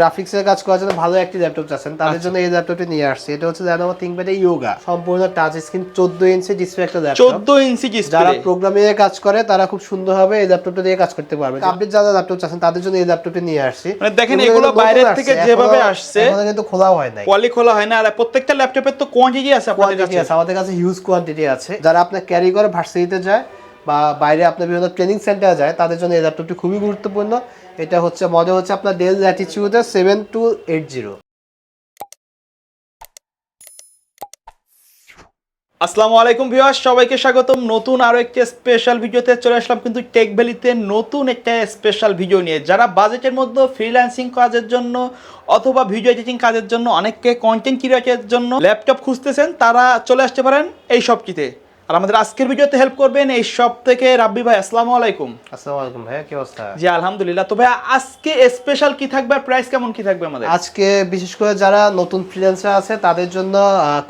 Graphics এর কাজ করার জন্য ভালো একটি ল্যাপটপ চাচ্ছেন। তাদের জন্য এই ল্যাপটপটি নিয়ে আসছে। এটা হচ্ছে Lenovo ThinkPad ইয়োগা সম্পূর্ণ টাচ স্ক্রিন 14 ইঞ্চি ডিসপ্লে একটা ল্যাপটপ চোদ্দ ইঞ্চি ডিসপ্লে যারা প্রোগ্রামিং এ কাজ করে তারা খুব সুন্দরভাবে এই ল্যাপটপটা দিয়ে কাজ করতে পারবে। আপনি যারা ল্যাপটপ চাচ্ছেন তাদের জন্য এই ল্যাপটপটি নিয়ে আসছি। মানে দেখেন এগুলো এগুলো বাইরের থেকে যেভাবে আসছে এখনও কিন্তু খোলা হয় না পলি খোলা হয় না। আর প্রত্যেকটা ল্যাপটপের তো কোয়ান্টিটি আছে আপনাদের কাছে। আছে। আমাদের কাছে হিউজ কোয়ান্টিটি আছে। যারা আপনার ক্যারি করে ভার্সিটিতে যায় বা বাইরে আপনার বিভিন্ন ট্রেনিং সেন্টারে যায়, তাদের জন্য এই ল্যাপটপটি খুবই গুরুত্বপূর্ণ। এটা হচ্ছে, মডেল হচ্ছে আপনার ডেল ল্যাটিচিউডের সেভেন টু এইট জিরো আসসালামু আলাইকুম ভিউয়ার্স, সবাইকে স্বাগতম। নতুন আরও একটি স্পেশাল ভিডিওতে চলে আসলাম কিন্তু টেক ভ্যালিতে নতুন একটা স্পেশাল ভিডিও নিয়ে। যারা বাজেটের মধ্যে ফ্রিল্যান্সিং কাজের জন্য অথবা ভিডিও এডিটিং কাজের জন্য অনেককে কন্টেন্ট ক্রিয়েটের জন্য ল্যাপটপ খুঁজতেছেন, তারা চলে আসতে পারেন এই সবটিতে আর আমাদের আজকের ভিডিওতে হেল্প করবেন এই সব থেকে রাব্বি ভাই আসসালামু আলাইকুম। আসসালামু আলাইকুম ভাই কি অবস্থা? জি আলহামদুলিল্লাহ। তো ভাই আজকে স্পেশাল কি থাকবে আর প্রাইস কেমন কি থাকবে আমাদের? আজকে বিশেষ করে যারা নতুন ফ্রিল্যান্সার আছে তাদের জন্য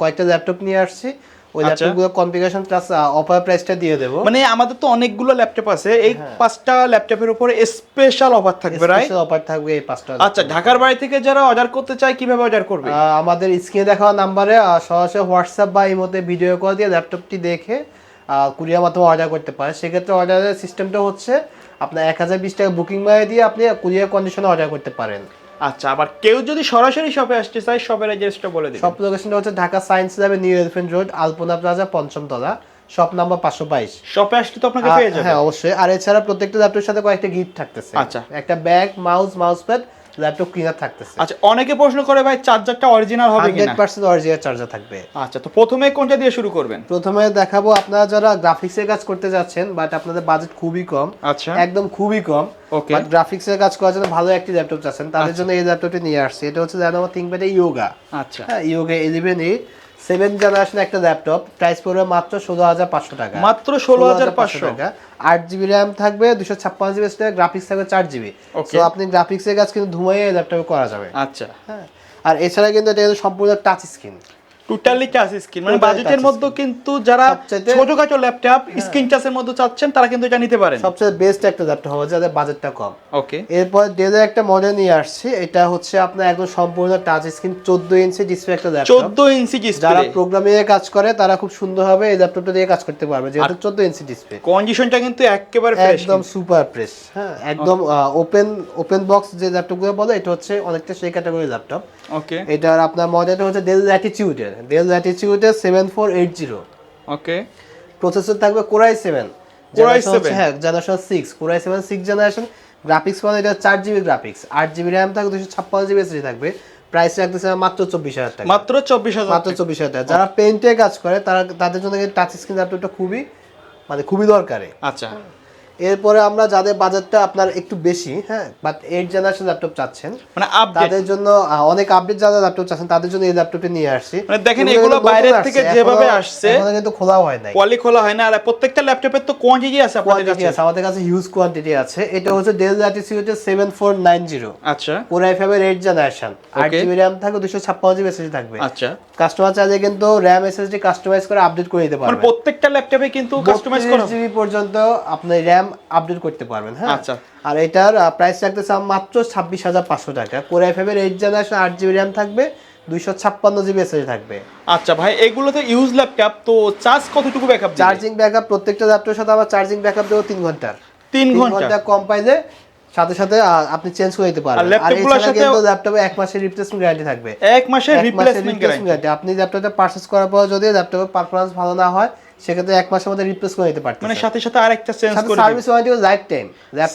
কয়েকটা ল্যাপটপ নিয়ে আসছি। ওই। ল্যাপটপগুলো কনফিগারেশন প্লাস অফার প্রাইসটা দিয়ে দেবো। মানে আমাদের তো অনেকগুলো ল্যাপটপ আছে। এই হ্যাঁ। পাঁচটা ল্যাপটপের উপরে স্পেশাল অফার থাকবে রাইট স্পেশাল অফার থাকবে এই পাঁচটা আচ্ছা ঢাকার বাড়ি থেকে যারা অর্ডার করতে চায় কীভাবে অর্ডার করবে? আমাদের স্ক্রিনে দেখানো নাম্বারে সরাসরি হোয়াটসঅ্যাপ বা এই মধ্যে ভিডিও কল দিয়ে ল্যাপটপটি দেখে কুরিয়ার মাধ্যমে অর্ডার করতে পারে। সেক্ষেত্রে অর্ডারের সিস্টেমটা হচ্ছে আপনার এক হাজার বিশ টাকা বুকিং মারে দিয়ে আপনি কুরিয়ার কন্ডিশনে অর্ডার করতে পারেন। আচ্ছা আবার কেউ যদি সরাসরি শপে আসতে চায় শপের অ্যাড্রেসটা বলে দিন শপ লোকেশনটা হচ্ছে ঢাকা সায়েন্স ল্যাবে new elephant road Alpana plaza পঞ্চম তলা শপ নাম্বার পাঁচশো বাইশ। শপে আসলে তো আপনাকে পেয়ে যাবে হ্যাঁ অবশ্যই। আর এছাড়া প্রত্যেকটা ল্যাপটপের সাথে কয়েকটা গিফট থাকতেছে। আচ্ছা। একটা bag mouse mouse pad laptop cleaner থাকতেছে। আচ্ছা অনেকে প্রশ্ন করে ভাই চার্জারটা অরিজিনাল হবে কিনা? 100% অরিজিনাল চার্জার থাকবে। আচ্ছা তো প্রথমে কোনটা দিয়ে শুরু করবেন? প্রথমে দেখাবো আপনারা যারা গ্রাফিক্সের কাজ করতে যাচ্ছেন বাট আপনাদের বাজেট খুবই কম আচ্ছা। একদম খুবই কম ওকে বাট গ্রাফিক্সের কাজ করার জন্য ভালো একটি ল্যাপটপ চাচ্ছেন তাদের জন্য এই ল্যাপটপটি নিয়ে আসছে। এটা হচ্ছে Lenovo ThinkPad ইয়োগা আচ্ছা। হ্যাঁ ইয়োগা ইলেভেন এই সেভেন জেনারেশন একটা ল্যাপটপ প্রাইস পড়বে মাত্র ষোলো হাজার পাঁচশো টাকা। মাত্র ষোলো হাজার পাঁচশো। টাকা। আট জিবি র্যাম থাকবে দুশো ছাপ্পান্ন জিবি গ্রাফিক্স থাকবে চার জিবি. তো আপনি গ্রাফিক্সের কাজ কিন্তু ধুমাইয়ে ল্যাপটপে করা যাবে। আচ্ছা। হ্যাঁ। আর এছাড়া কিন্তু এটা সম্পূর্ণ touch screen totally touch screen মানে বাজেটের মধ্যে কিন্তু যারা সবচাইতে- ছোটখাটো ল্যাপটপ স্ক্রিন টাচের মধ্যে চাচ্ছেন তারা কিন্তু এটা নিতে পারেন। সবচেয়ে বেস্ট একটা ল্যাপটপ হবে যাদের বাজেটটা কম। ওকে এরপর ডেলের একটা মডেল নিয়ে আসছি এটা হচ্ছে আপনার একদম সম্পূর্ণ টাচ স্ক্রিন চোদ্দ ইঞ্চি ডিসপ্লে একটা ল্যাপটপ চোদ্দ ইঞ্চি ডিসপ্লে যারা প্রোগ্রামিং এ কাজ করে তারা খুব সুন্দরভাবে এই ল্যাপটপটা দিয়ে কাজ করতে পারবে যেহেতু চোদ্দ ইঞ্চি ডিসপ্লে কন্ডিশনটা কিন্তু একেবারে ফ্রেশ একদম সুপার প্রেস হ্যাঁ একদম ওপেন ওপেন বক্স যে ল্যাপটপগুলো বলে এটা হচ্ছে অনেকটা সেই ক্যাটাগরি ল্যাপটপ ওকে এটার আপনার মডেলটা হচ্ছে ডেল ল্যাটিচিউডের Dell ল্যাটিচিউডের seven four eight zero okay processor থাকবে core i seven Core i7 হ্যাঁ generation six core i seven six generation graphics মানে এটা চার জিবি গ্রাফিক্স আট জিবি র্যাম থাকবে দুশো ছাপ্পান্ন জিবি এসডি থাকবে। প্রাইস রাখতেছে মাত্র চব্বিশ হাজার টাকা। মাত্র চব্বিশ হাজার মাত্র চব্বিশ হাজার টাকা। যারা পেন্টে কাজ করে তারা তাদের জন্য টাচ স্ক্রিন ল্যাপটপটা খুবই মানে খুবই দরকারে। আচ্ছা। এরপরে আমরা যাদের বাজেটটা আপনার একটু বেশি হ্যাঁ বাট এইট জেনারেশন ল্যাপটপ চাচ্ছেন মানে তাদের জন্য অনেক আপডেট যারা ল্যাপটপ চাচ্ছেন তাদের জন্য এই ল্যাপটপটি নিয়ে আসছি। মানে দেখেন এগুলো এগুলো বাইরের থেকে যেভাবে আসছে এখনও কিন্তু খোলাও হয় নাই। পলি খোলা হয় না আর প্রত্যেকটা ল্যাপটপের তো কোয়ান্টিটি আছে আপনাদের কাছে। আছে আমাদের কাছে হিউজ কোয়ান্টিটি আছে। এটা হচ্ছে ডেল ল্যাটিচিউডের সেভেন ফোর আচ্ছা। কোর আই ফাইভের এইট জেনারেশন আট জিবি র্যাম থাকবে দুশো ছাপ্পান্ন জিবি এসএসডি থাকবে। আচ্ছা। কাস্টমার চাইলে কিন্তু র্যাম এসএসডি কাস্টমাইজ করে আপডেট করে দিতে মানে প্রত্যেকটা ল্যাপটপে কিন্তু কাস্টমাইজ করা জিবি পর্যন্ত আপনি র্যাম আপডেট করতে পারবেন হ্যাঁ? আচ্ছা। আর এটার প্রাইস রাখতেছে মাত্র ছাব্বিশ হাজার পাঁচশো টাকা। কোর আই ফাইভের এইট জেনারেশন আট জিবি র্যাম থাকবে দুইশো ছাপ্পান্ন জিবি এসএসডি থাকবে। আচ্ছা ভাই এগুলো তো ইউজ ল্যাপটপ তো চার্জ কতটুকু ব্যাকআপ চার্জিং ব্যাকআপ প্রত্যেকটা ল্যাপটপের সাথে আবার চার্জিং ব্যাকআপ দেবো তিন ঘণ্টার। তিন ঘণ্টা? কম পাইলে সাথে সাথে আপনি চেঞ্জ করে দিতে পারবেন। আর ল্যাপটপগুলোর সাথে- কিন্তু ল্যাপটপে এক মাসের রিপ্লেসমেন্ট গ্যারান্টি থাকবে। এক মাসের রিপ্লেসমেন্ট গ্যারান্টি আপনি ল্যাপটপটা পারচেজ করার পর যদি ল্যাপটপের পারফরম্যান্স ভালো না হয় সেক্ষেত্রে এক মাসের মধ্যে রিপ্লেস করে দিতে পারতেন মানে সাথে সাথে আরেকটা চেঞ্জ করে service warranty life time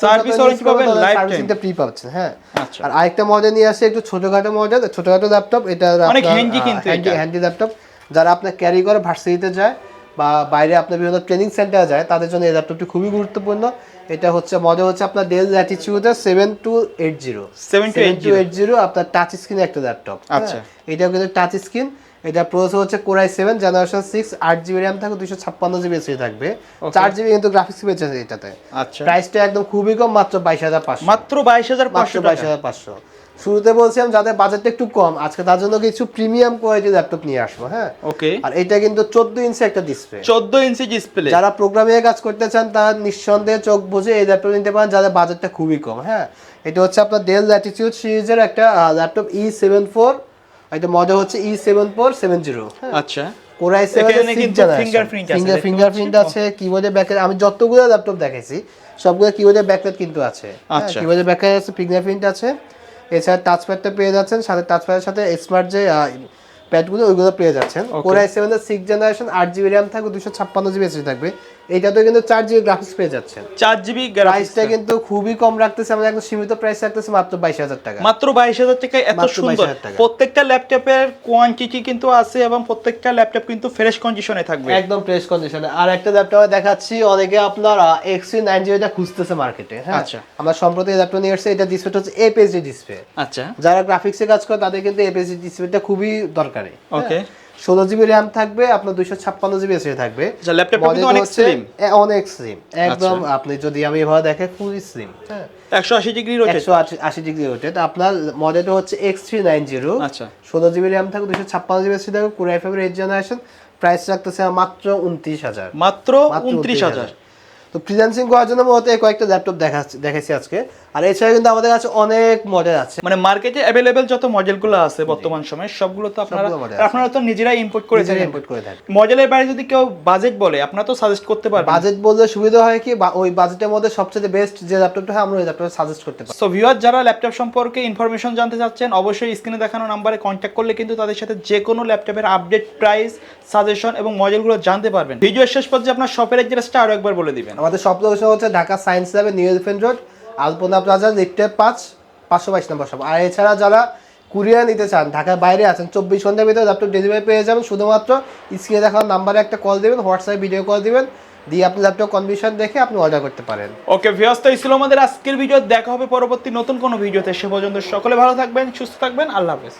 Service warranty পাবেন lifetime। সার্ভিসিংটা ফ্রি পাচ্ছেন হ্যাঁ। আচ্ছা। আর আরেকটা মডেল নিয়ে আসছে একটু ছোটখাটো মডেল ছোটখাটো ল্যাপটপ এটা অনেক handy কিন্তু হ্যান্ডি এটা। হ্যান্ডি ল্যাপটপ যারা আপনার ক্যারি করে ভার্সিটিতে যায় বা বাইরে আপনার বিভিন্ন ট্রেনিং সেন্টারে যায় তাদের জন্য এই ল্যাপটপটি খুবই গুরুত্বপূর্ণ। এটা হচ্ছে মডেল হচ্ছে আপনার Dell ল্যাটিচিউডের seven two eight zero 7280 eight zero আপনার টাচ স্ক্রিন একটা ল্যাপটপ আচ্ছা। এটা কিন্তু টাচ স্ক্রিন এটা প্রসেসর হচ্ছে core i seven generation six আট জিবি র্যাম থাকবে দুশো ছাপ্পান্ন জিবি এসএসডি থাকবে। চার জিবি কিন্তু গ্রাফিক্স পেয়েছে এটাতে। আচ্ছা। প্রাইসটা একদম খুবই কম মাত্র বাইশ হাজার পাঁচশো। মাত্র বাইশ হাজার পাঁচশো বাইশ হাজার পাঁচশো। শুরুতে বলছিলাম যাদের বাজেটটা একটু কম আজকে তার জন্য কিছু প্রিমিয়াম কোয়ালিটি ল্যাপটপ নিয়ে আসব হ্যাঁ? ওকে আর এটা কিন্তু চোদ্দ ইঞ্চি একটা ডিসপ্লে চোদ্দ ইঞ্চি ডিসপ্লে যারা প্রোগ্রামিং এর কাজ করতে চান তারা নিঃসন্দেহে চোখ বুঝে এই ল্যাপটপ নিতে পারেন যাদের বাজেটটা খুবই কম হ্যাঁ? এটা হচ্ছে আপনার ডেল ল্যাটিটিউড সিরিজের একটা ল্যাপটপ ই সেভেন ফোর এটা মডেল হচ্ছে E seven four seven zero আচ্ছা। কোরাই সেভেন fingerprint আছে, ফিঙ্গারপ্রিন্ট আছে কিবোর্ডে ব্যাকের আমি যতগুলো ল্যাপটপ দেখাইছি সবগুলো কিবোর্ডে ব্যাকলাইট কিন্তু আছে। আচ্ছা। কিবোর্ডে ব্যাকলাইট আছে ফিঙ্গারপ্রিন্ট আছে। এছাড়া টাচপ্যাডটা পেয়ে যাচ্ছেন সাথে টাচপ্যাডের সাথে স্মার্ট যে প্যাডগুলো ওইগুলো পেয়ে যাচ্ছেন। কোরাই সেভেনের সিক্স জেনারেশন আট জিবি র্যাম থাকবে দুশো ছাপ্পান্ন জিবি এসএসডি থাকবে। এইটাতেও কিন্তু চার জিবি গ্রাফিক্স পেয়ে যাচ্ছেন। চার জিবি প্রাইসটা কিন্তু খুবই কম রাখতেছে আমরা একদম সীমিত প্রাইস রাখতেছে মাত্র বাইশ হাজার টাকা। মাত্র বাইশ হাজার টাকায় এত সুন্দর। প্রত্যেকটা ল্যাপটপের কোয়ান্টিটি কিন্তু আছে এবং প্রত্যেকটা ল্যাপটপ কিন্তু ফ্রেশ কন্ডিশনে থাকবে। একদম প্রেস কন্ডিশনে আর একটা ল্যাপটপ দেখাচ্ছি অনেকে আপনার এক্সি নাইন জিবিটা খুঁজতেছে মার্কেটে হ্যাঁ? আচ্ছা। আমরা সম্প্রতি ল্যাপটপ নিয়ে এসেছি এটা ডিসপ্লেটা হচ্ছে এপিএসডি ডিসপ্লে আচ্ছা। যারা গ্রাফিক্সে কাজ করে তাদের কিন্তু এপিএসডি ডিসপ্লেটা খুবই দরকারি। ওকে ষোলো জিবি র্যাম থাকবে আপনার দুইশো ছাপ্পান্ন জিবি এসে থাকবে। আচ্ছা, অনেক স্লিম একদম আপনি যদি আমি এভাবে দেখে খুবই স্লিম হ্যাঁ। একশো আশি ডিগ্রি একশো আশি ডিগ্রি রোটেট আপনার মডেলটা হচ্ছে এক্স থ্রি নাইন জিরো আচ্ছা। ষোলো জিবি র্যাম থাকবে দুশো ছাপ্পান্ন জিবি এসে থাকবে। কুড়াই ফাইভের এইট জেনারেশন প্রাইস রাখতেছে মাত্র উনত্রিশ হাজার। মাত্র উনত্রিশ হাজার। তো ফ্রিল্যান্সিং করার জন্য মূলত কয়েকটা ল্যাপটপ দেখাচ্ছি দেখাচ্ছি আজকে। আর এছাড়া কিন্তু আমাদের কাছে অনেক মডেল আছে। মানে মার্কেটে অ্যাভেলেবেল যত মডেলগুলো আছে বর্তমান সময়ে সবগুলো তো আপনারা। আপনারা তো নিজেরাই ইম্পোর্ট করে থাকেন। ইম্পোর্ট করে থাকি মডেলের বাইরে যদি কেউ বাজেট বলে আপনারা তো সাজেস্ট করতে পারবেন। বাজেট বললে সুবিধা হয় কি? ওই বাজেটের মধ্যে সবচেয়ে বেস্ট যে ল্যাপটপটা হয় আমরা ওই ল্যাপটপ সাজেস্ট করতে পারি। সো ভিউয়ার যারা ল্যাপটপ সম্পর্কে ইনফরমেশন জানতে চাচ্ছেন অবশ্যই স্ক্রিনে দেখানো নাম্বারে কন্ট্যাক্ট করলে কিন্তু তাদের সাথে যে কোনো ল্যাপটপের আপডেট প্রাইস সাজেশন এবং মডেলগুলো জানতে পারবেন। ভিডিও শেষ পর্যায়ে আপনার শপের অ্যাড্রেসটা আরও একবার বলে দিবেন। আমাদের সব লোকেশন হচ্ছে ঢাকা সায়েন্স ল্যাবে new elephant road, Alpana plaza লিফটের পাঁচ, পাঁচশো বাইশ নম্বর সব। আর এছাড়া যারা কুরিয়ার নিতে চান, ঢাকার বাইরে আছেন, চব্বিশ ঘণ্টার ভিতরে ল্যাপটপ ডেলিভারি পেয়ে যাবেন। শুধুমাত্র স্ক্রিনে দেখার নাম্বারে একটা কল দেবেন হোয়াটসঅ্যাপে ভিডিও কল দেবেন, দিয়ে আপনি ল্যাপটপ কন্ডিশন দেখে আপনি অর্ডার করতে পারেন। ওকে ভিউয়ার্স তো ছিল আমাদের আজকের ভিডিও দেখা হবে পরবর্তী নতুন কোনো ভিডিওতে সে পর্যন্ত সকলে ভালো থাকবেন, সুস্থ থাকবেন। আল্লাহ হাফেজ।